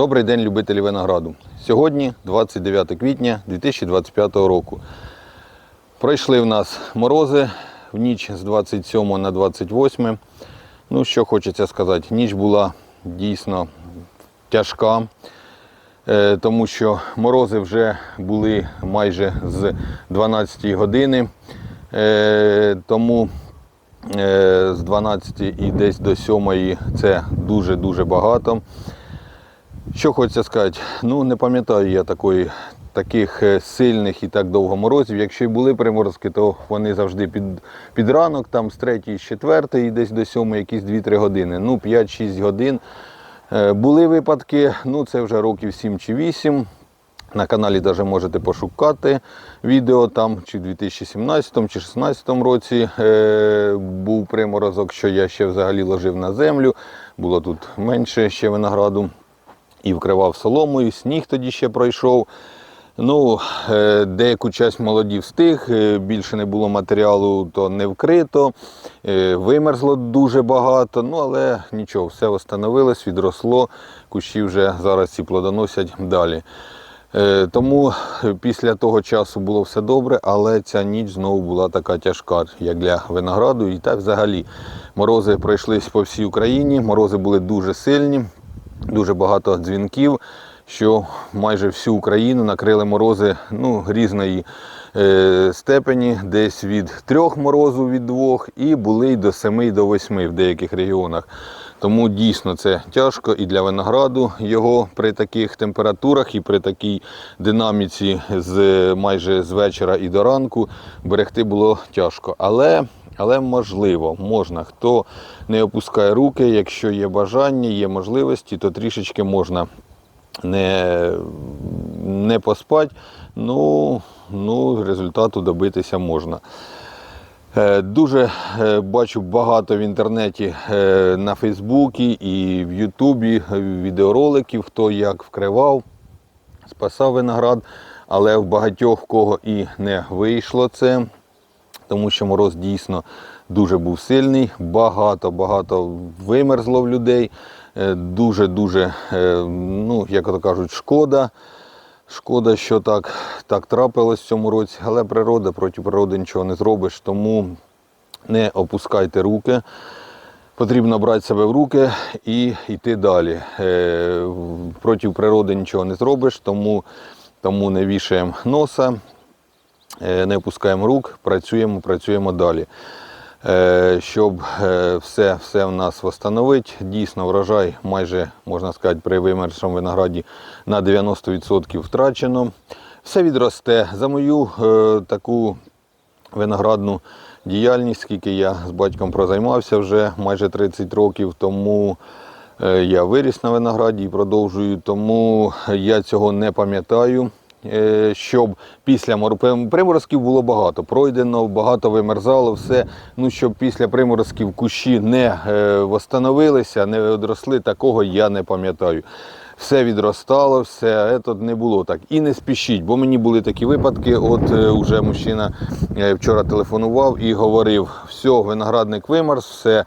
Добрий день, любителі винограду. Сьогодні 29 квітня 2025 року. Пройшли в нас морози в ніч з 27 на 28. Ну, що хочеться сказати, ніч була дійсно тяжка, е, тому що морози вже були майже з 12 години. Е, Тому е, з 12 і десь до 7 це дуже-дуже багато. Що хочеться сказати, ну не пам'ятаю я такої, таких е, сильних і так довго морозів. Якщо й були приморозки, то вони завжди під, під ранок, там з 3 з 4 і десь до 7 якісь 2-3 години. Ну, 5-6 годин. Е, Були випадки, ну це вже років 7 чи 8. На каналі навіть можете пошукати відео там, чи в 2017 чи 2016 році е, був приморозок, що я ще взагалі ложив на землю. Було тут менше ще винограду і вкривав соломою, сніг тоді ще пройшов. Ну, е, деяку часть молоді встиг, е, більше не було матеріалу, то не вкрито, е, вимерзло дуже багато, ну але нічого, все встановилось, відросло, кущі вже зараз ці плодоносять далі. Тому після того часу було все добре, але ця ніч знову була така тяжка, як для винограду. І так взагалі морози пройшлись по всій Україні, морози були дуже сильні, дуже багато дзвінків, що майже всю Україну накрили морози ну, різної е, степені, десь від трьох морозу від двох, і були й до семи, до восьми в деяких регіонах. Тому дійсно це тяжко і для винограду його при таких температурах і при такій динаміці з майже з вечора і до ранку берегти було тяжко. Але але можливо, можна. Хто не опускає руки, якщо є бажання, є можливості, то трішечки можна не, не поспати. Ну, ну, результату добитися можна. Е, Дуже е, бачу багато в інтернеті е, на Фейсбуці і в Ютубі відеороликів, хто як вкривав, спасав виноград, але в багатьох кого і не вийшло це, тому що мороз дійсно дуже був сильний, багато-багато вимерзло в людей. Дуже-дуже, е, ну, як то кажуть, шкода. Шкода, що так, так трапилось в цьому році, але природа проти природи нічого не зробиш, тому не опускайте руки. Потрібно брати себе в руки і йти далі. Е, Проти природи нічого не зробиш, тому, тому не вішаємо носа, не опускаємо рук, працюємо, працюємо далі. Е, Щоб е, все, все в нас встановити, дійсно врожай майже, можна сказати, при вимершому винограді на 90% втрачено. Все відросте. За мою е, таку виноградну діяльність, скільки я з батьком прозаймався вже майже 30 років, тому е, я виріс на винограді і продовжую, тому я цього не пам'ятаю. Е, Щоб після приморозків було багато, пройдено, багато вимерзало, все. Ну щоб після приморозків кущі не е, восстановилися, не одросли, такого я не пам'ятаю. Все відростало, все це не було так. І не спішіть, бо мені були такі випадки. От е, уже мужчина е, вчора телефонував і говорив: все, виноградник вимерз, все.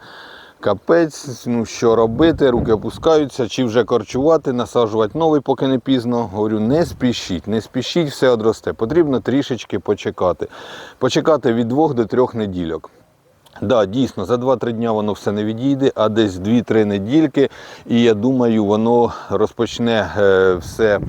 Капець, ну що робити, руки опускаються, чи вже корчувати, насаджувати новий, поки не пізно. Говорю, не спішіть, не спішіть, все одросте. Потрібно трішечки почекати. Почекати від двох до трьох недільок. Да, дійсно, за 2-3 дня воно все не відійде, а десь 2-3 недільки, і я думаю, воно розпочне е, все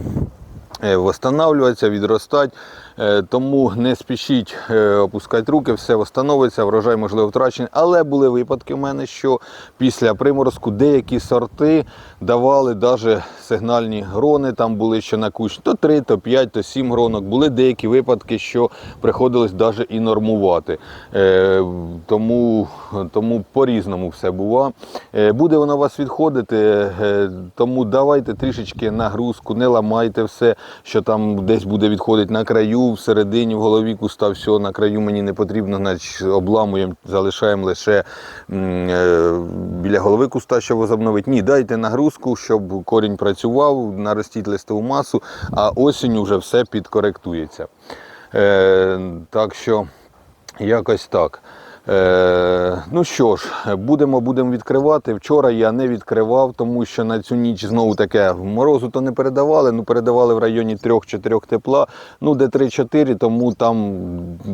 е, восстанавливатися, відростати. Е, Тому не спішіть е, опускати руки, все встановиться, врожай можливо втрачений. Але були випадки в мене, що після приморозку деякі сорти давали навіть сигнальні грони. Там були ще на кущ то 3, то 5, то 7 гронок. Були деякі випадки, що приходилось навіть і нормувати. Е, Тому, тому по-різному все бува. Буде воно вас відходити, тому давайте трішечки нагрузку, не ламайте все, що там десь буде відходити на краю, всередині, в голові куста, все на краю мені не потрібно, значить обламуємо, залишаємо лише е, біля голови куста, щоб возобновити. Ні, дайте нагрузку, щоб корінь працював, наростіть листову масу, а осінню вже все підкоректується. Е, так що якось так. Е, ну що ж, будемо, будемо відкривати. Вчора я не відкривав, тому що на цю ніч знову таке морозу то не передавали. Ну передавали в районі 3-4 тепла. Ну де 3-4, тому там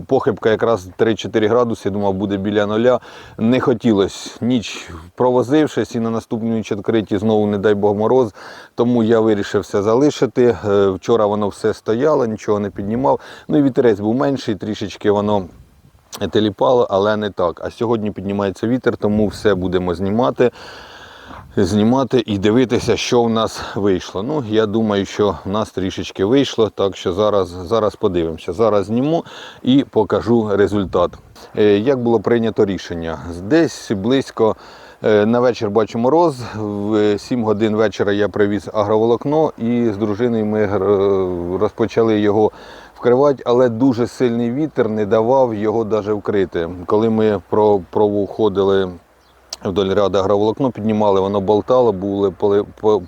похибка якраз 3-4 градуси. Думав, буде біля нуля. Не хотілося ніч провозившись і на наступну ніч відкриті знову, не дай Бог, мороз. Тому я вирішив все залишити. Е, Вчора воно все стояло, нічого не піднімав. Ну і вітерець був менший, трішечки воно теліпало, але не так. А сьогодні піднімається вітер, тому все будемо знімати. Знімати і дивитися, що в нас вийшло. Ну, я думаю, що в нас трішечки вийшло, так що зараз, зараз подивимося. Зараз зніму і покажу результат. Е, Як було прийнято рішення? Десь близько е, на вечір бачу мороз. В 7 годин вечора я привіз агроволокно і з дружиною ми е, розпочали його вкривати, але дуже сильний вітер не давав його навіть вкрити. Коли ми про- проходили вдоль ряду агроволокно, піднімали, воно болтало, були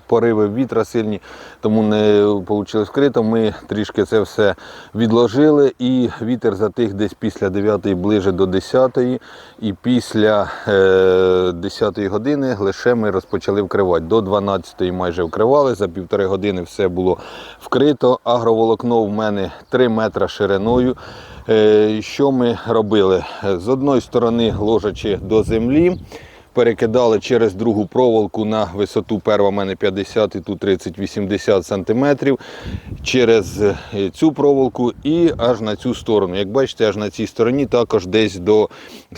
пориви вітра сильні, тому не вийшло вкрито. Ми трішки це все відложили, і вітер затих десь після 9 ближе до 10 і після е, 10 години лише ми розпочали вкривати. До 12 майже вкривали, за півтори години все було вкрито. Агроволокно в мене 3 метри шириною. Е, Що ми робили? З одної сторони, ложачи до землі, перекидали через другу проволоку на висоту перва в мене 50 і тут 30-80 см через е, цю проволоку і аж на цю сторону. Як бачите, аж на цій стороні також десь до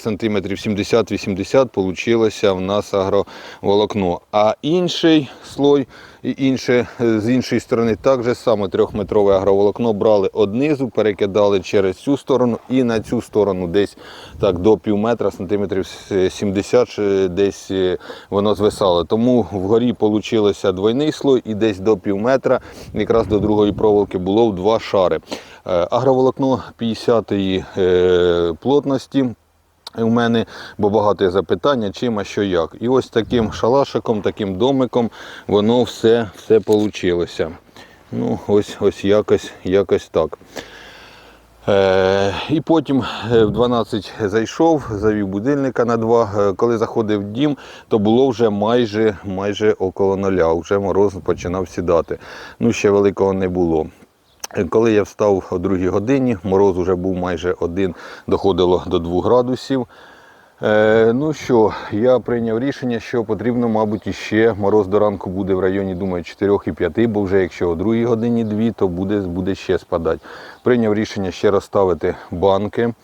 сантиметрів 70-80 получилося в нас агроволокно. А інший слой і інше, е, з іншої сторони так же само трьохметрове агроволокно брали однизу, перекидали через цю сторону і на цю сторону десь так до пів метра, сантиметрів 70 десь е, воно звисало. Тому вгорі получилося двойний слой і десь до пів метра, якраз до другої проволоки було в два шари. Е, Агроволокно 50-ї е, плотності у мене, бо багато запитання, чим, а що як. І ось таким шалашиком, таким домиком воно все, все получилося. Ну, ось, ось якось, якось так. Е, і потім е, в 12 зайшов, завів будильника на 2. Е, Коли заходив в дім, то було вже майже, майже около нуля. Вже мороз починав сідати. Ну, ще великого не було. Коли я встав о 2 годині, мороз вже був майже один, доходило до 2 градусів. Е, ну що, я прийняв рішення, що потрібно, мабуть, іще мороз до ранку буде в районі, думаю, 4,5, бо вже якщо о 2 годині 2, то буде, буде ще спадати. Прийняв рішення ще розставити банки.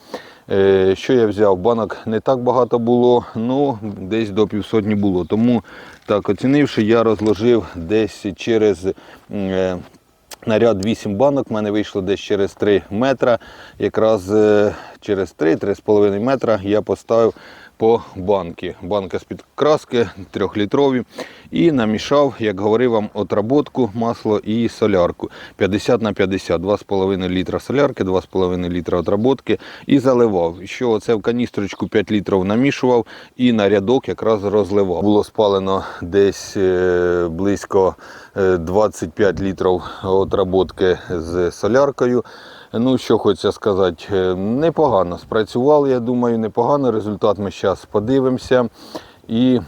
Е, що я взяв? Банок не так багато було, ну десь до півсотні було. Тому так оцінивши, я розложив десь через. е, на ряд 8 банок в мене вийшло десь через 3 метра. Якраз е, через 3-3,5 метра я поставив по банки. Банка з-під краски 3-літрові. І намішав, як говорив вам, отработку, масло і солярку. 50 на 50, 2,5 літра солярки, 2,5 літра отработки і заливав. Що оце в каністрочку 5 літрів намішував і на рядок якраз розливав. Було спалено десь близько е, 25 літрів отработки з соляркою. Ну, що хочеться сказати, е, непогано спрацював, я думаю, непогано. Результат ми зараз подивимося. І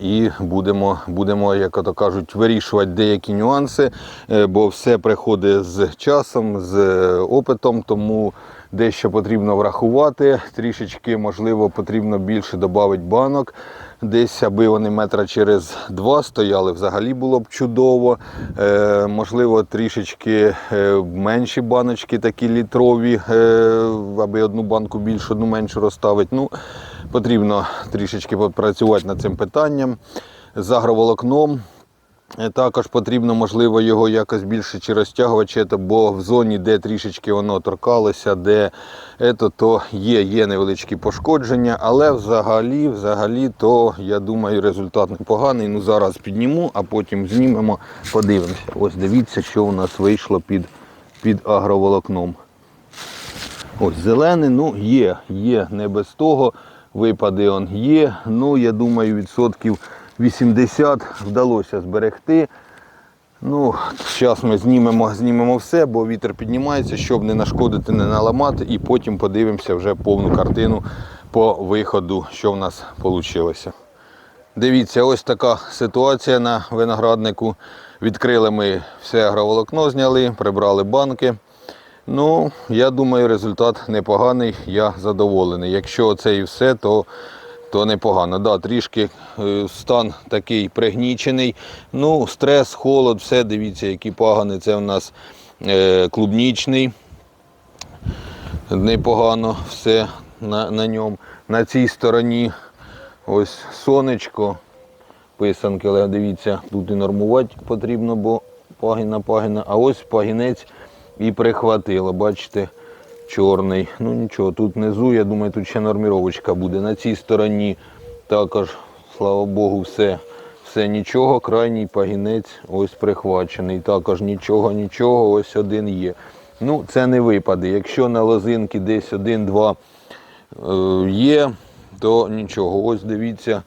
і будемо, будемо, як ото кажуть, вирішувати деякі нюанси, е, бо все приходить з часом, з е, опитом, тому дещо потрібно врахувати. Трішечки, можливо, потрібно більше додати банок. Десь, аби вони метра через два стояли, взагалі було б чудово. Е, можливо, трішечки е, менші баночки, такі літрові, е, аби одну банку більшу, одну меншу розставити. Ну, потрібно трішечки попрацювати над цим питанням. З агроволокном також потрібно, можливо, його якось більше чи розтягувати, бо в зоні, де трішечки воно торкалося, де ето, то є, є невеличкі пошкодження, але взагалі, взагалі, то я думаю, результат непоганий. Ну зараз підніму, а потім знімемо, подивимося. Ось дивіться, що у нас вийшло під, під агроволокном. Ось зелений, ну є, є, не без того. Випади он є. Ну, я думаю, відсотків 80 вдалося зберегти. Ну, зараз ми знімемо, знімемо все, бо вітер піднімається, щоб не нашкодити, не наламати, і потім подивимося вже повну картину по виходу, що в нас вийшло. Дивіться, ось така ситуація на винограднику. Відкрили ми все агроволокно, зняли, прибрали банки. Ну, я думаю, результат непоганий, я задоволений. Якщо це і все, то, то непогано. Да, трішки е, стан такий пригнічений. Ну, стрес, холод, все, дивіться, які пагани. Це у нас е, клубнічний. Непогано все на, на ньому. На цій стороні ось сонечко, писанки, але дивіться, тут і нормувати потрібно, бо пагіна пагіна. А ось пагінець і прихватило, бачите, чорний. Ну нічого, тут внизу, я думаю, тут ще норміровочка буде. На цій стороні також, слава Богу, все. Все нічого, крайній пагінець ось прихвачений. Також нічого, нічого, ось один є. Ну, це не випаде. Якщо на лозинки десь один-два е, є, то нічого. Ось дивіться,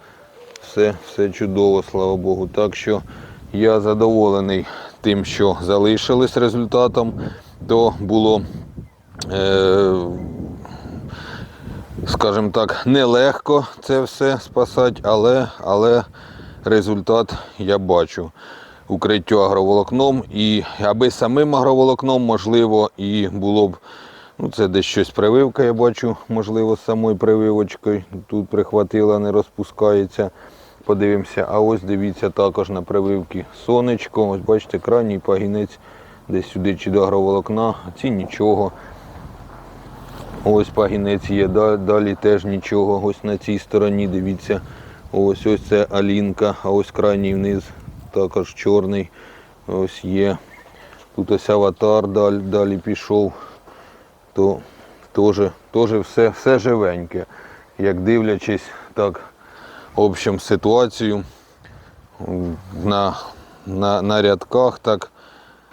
все, все чудово, слава Богу. Так що я задоволений тим, що залишились результатом. То було, скажімо так, нелегко це все спасати, але, але результат я бачу. Укриттю агроволокном і аби самим агроволокном, можливо, і було б. Ну, це десь щось прививка, я бачу, можливо, з самою прививочкою. Тут прихватила, не розпускається. Подивимося. А ось дивіться також на прививки сонечко. Ось бачите, крайній пагінець десь сюди чи до агроволокна, а ці нічого. Ось пагінець є, далі теж нічого. Ось на цій стороні, дивіться. Ось ось це алінка, а ось крайній вниз також чорний. Ось є. Тут ось аватар далі, далі пішов. То теж, все, все живеньке. Як дивлячись так, общем ситуацію на, на, на рядках, так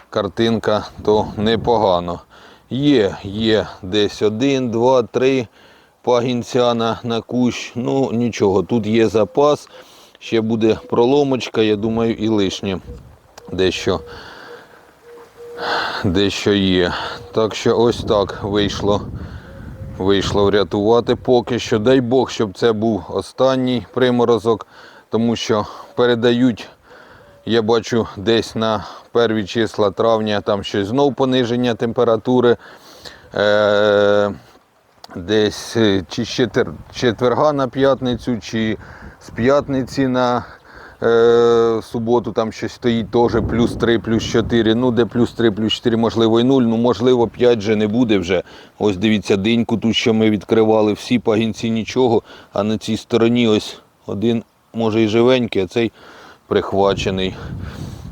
картинка, то непогано. Є, є десь один, два, три пагінця на, на кущ. Ну нічого, тут є запас, ще буде проломочка, я думаю, і лишнє дещо, дещо є. Так що ось так вийшло. Вийшло врятувати поки що. Дай Бог, щоб це був останній приморозок, тому що передають, я бачу, десь на перві числа травня там щось знов пониження температури. Е- десь е, чи з четверга на п'ятницю, чи з п'ятниці на е, суботу там щось стоїть теж плюс 3, плюс 4. Ну, де плюс 3, плюс 4, можливо, і 0, ну можливо, 5 вже не буде вже. Ось дивіться, деньку тут, що ми відкривали, всі пагінці нічого, а на цій стороні ось один, може і живенький, а цей прихвачений.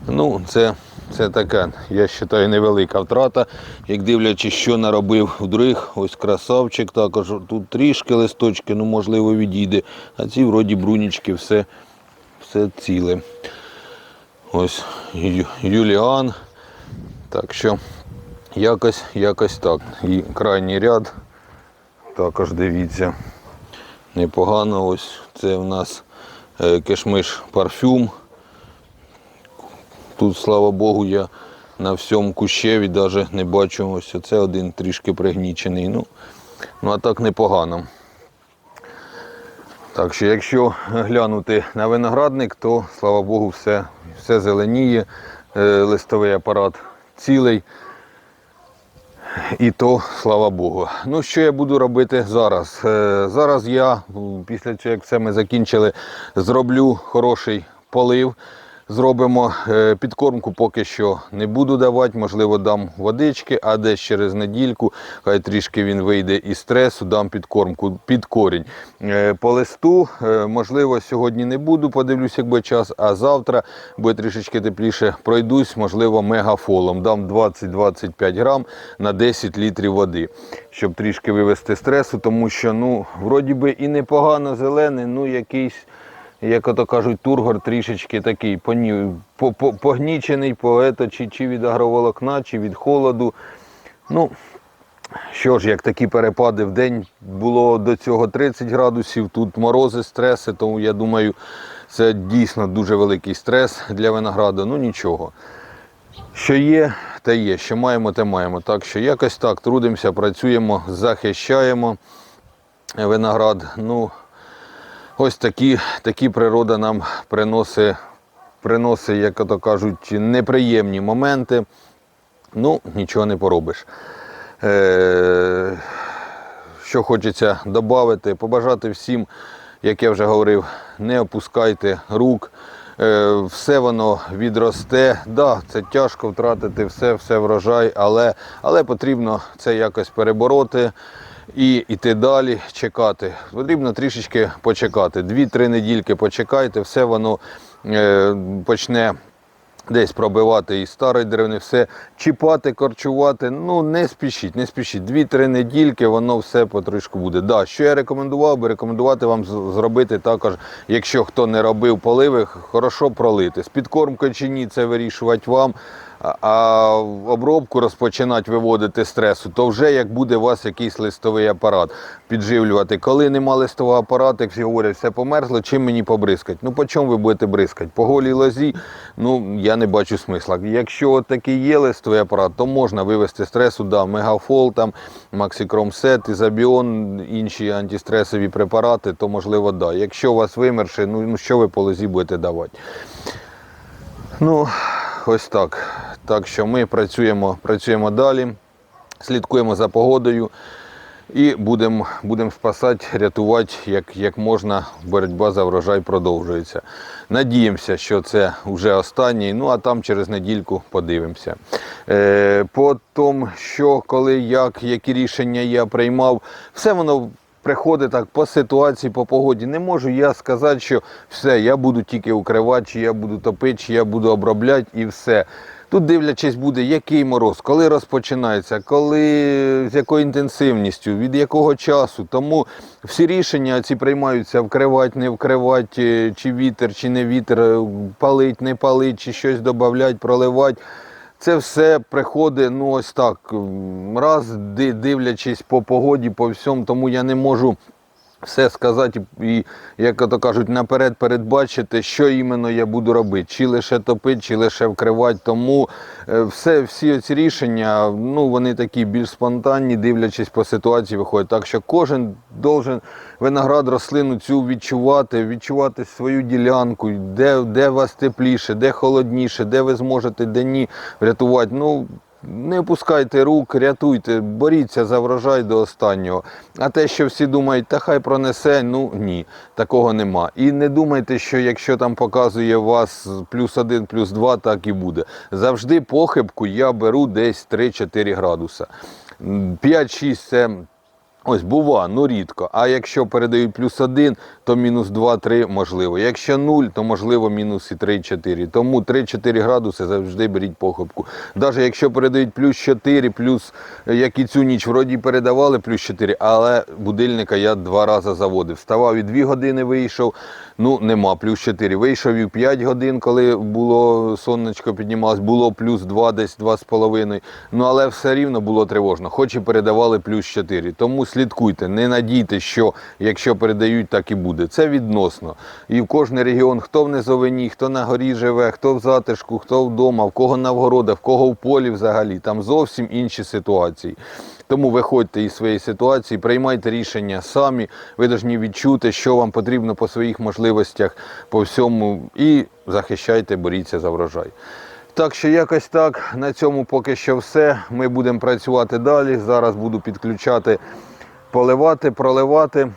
Ну, це, це така, я вважаю, невелика втрата. Як дивлячись, що наробив в других, ось красавчик, також тут трішки листочки, ну можливо відійде. А ці вроді брунічки, все, все ціле. Ось Юліан. Так що якось, якось так. І крайній ряд також дивіться. Непогано. Ось це в нас е, кишмиш парфюм. Тут, слава Богу, я на всьому кущеві навіть не бачу. Ось оце один трішки пригнічений. Ну, ну а так непогано. Так що, якщо глянути на виноградник, то слава Богу, все, все зеленіє, е, листовий апарат цілий. І то, слава Богу. Ну, що я буду робити зараз? Е, Зараз я, після цього, як все ми закінчили, зроблю хороший полив. Зробимо е, підкормку поки що не буду давати, можливо, дам водички, а десь через недільку, хай трішки він вийде із стресу, дам підкормку під корінь. Е, По листу, е, можливо, сьогодні не буду, подивлюсь, як буде час, а завтра буде трішечки тепліше, пройдусь, можливо, мегафолом. Дам 20-25 грам на 10 літрів води, щоб трішки вивести стресу, тому що, ну, вроді би і непогано зелений, ну якийсь як ото кажуть, тургор трішечки такий по- по- погнічений, поето, чи, чи від агроволокна, чи від холоду. Ну, що ж, як такі перепади в день було до цього 30 градусів, тут морози, стреси, тому я думаю, це дійсно дуже великий стрес для винограду. Ну нічого. Що є, те є, що маємо, те маємо. Так що якось так трудимося, працюємо, захищаємо виноград. Ну, ось такі, такі природа нам приносить, приносить, як то кажуть, неприємні моменти. Ну, нічого не поробиш. Е, що хочеться додати, побажати всім, як я вже говорив, не опускайте рук. Е, Все воно відросте. Да, це тяжко втратити все, все врожай, але, але потрібно це якось перебороти і йти далі, чекати. Потрібно трішечки почекати. Дві-три недільки почекайте, все воно е, почне десь пробивати і старої деревини, все чіпати, корчувати. Ну не спішіть, не спішіть. Дві-три недільки воно все потрішку буде. Да, що я рекомендував би, рекомендувати вам зробити також, якщо хто не робив поливи, хорошо пролити. З підкормкою чи ні, це вирішувати вам. А- обробку розпочинати виводити стресу, то вже як буде у вас якийсь листовий апарат підживлювати. Коли нема листового апарату, як всі говорять, все померзло, чим мені побризкати? Ну по чому ви будете бризкати? По голій лозі, ну я не бачу смисла. Якщо такий є листовий апарат, то можна вивести стресу, да, мегафол, там, Максикром Сет, Ізобіон, інші антистресові препарати, то можливо, да. Якщо у вас вимерше, ну, ну що ви по лозі будете давати? Ну, ось так. Так що ми працюємо, працюємо далі, слідкуємо за погодою і будемо будем спасати, рятувати як, як можна. Боротьба за врожай продовжується. Надіємося, що це вже останній, ну а там через недільку подивимося. Е, по тому, що, коли, як, які рішення я приймав, все воно приходить так по ситуації, по погоді. Не можу я сказати, що все, я буду тільки укривати, чи я буду топити, чи я буду обробляти і все. Тут дивлячись буде, який мороз, коли розпочинається, коли з якою інтенсивністю, від якого часу. Тому всі рішення ці приймаються вкривати, не вкривати, е, чи вітер, чи не вітер, е, палить, не палить, чи щось додати, проливати. Це все приходить, ну ось так, раз дивлячись по погоді, по всьому, тому я не можу все сказати і, як то кажуть, наперед передбачити, що іменно я буду робити, чи лише топити, чи лише вкривати. Тому е, все, всі ці рішення, ну вони такі більш спонтанні, дивлячись по ситуації, виходять. Так що кожен должен виноград, рослину цю відчувати, відчувати свою ділянку, де, де вас тепліше, де холодніше, де ви зможете, де ні врятувати. Ну, не опускайте рук, рятуйте, боріться за врожай до останнього. А те, що всі думають, та хай пронесе, ну ні, такого нема. І не думайте, що якщо там показує вас плюс один, плюс два, так і буде. Завжди похибку я беру десь 3-4 градуса. 5-6 це. Ось бува, ну рідко. А якщо передають плюс 1, то мінус 2-3 можливо. Якщо 0, то можливо мінус і 3-4. Тому 3-4 градуси завжди беріть похибку. Навіть якщо передають плюс 4, плюс, е, як і цю ніч вроді передавали плюс 4, але будильника я два рази заводив. Вставав і 2 години вийшов, ну нема, плюс 4. Вийшов і в 5 годин, коли було сонечко піднімалось, було плюс 2, десь 2,5. Ну але все рівно було тривожно, хоч і передавали плюс 4. Тому слідкуйте, не надійте, що якщо передають, так і буде. Це відносно. І в кожний регіон, хто в низовині, хто на горі живе, хто в затишку, хто вдома, в кого на вгородах, в кого в полі взагалі. Там зовсім інші ситуації. Тому виходьте із своєї ситуації, приймайте рішення самі. Ви повинні відчути, що вам потрібно по своїх можливостях, по всьому, і захищайте, боріться за врожай. Так що якось так. На цьому поки що все. Ми будемо працювати далі. Зараз буду підключати, поливати, проливати,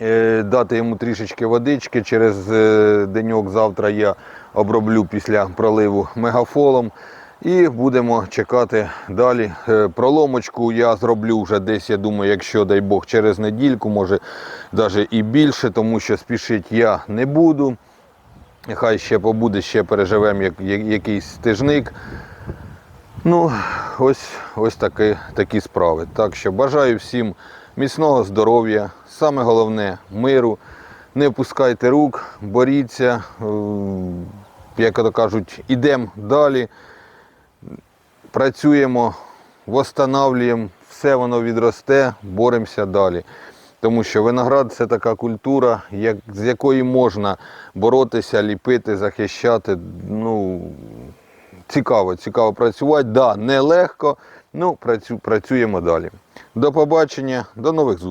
е, дати йому трішечки водички. Через е, деньок завтра я оброблю після проливу мегафолом. І будемо чекати далі. Е, Проломочку я зроблю вже десь, я думаю, якщо дай Бог, через недільку, може навіть і більше, тому що спішити я не буду. Нехай ще побуде, ще переживемо як, як- якийсь стижник. Ну, ось, ось такі, такі справи. Так що бажаю всім міцного здоров'я, саме головне миру. Не опускайте рук, боріться, е, як то кажуть, ідемо далі, працюємо, восстанавлюємо, все воно відросте, боремося далі. Тому що виноград це така культура, як, з якої можна боротися, ліпити, захищати. Ну, цікаво, цікаво працювати. Да, нелегко, ну працю, працюємо далі. До побачення, до нових зустрічей.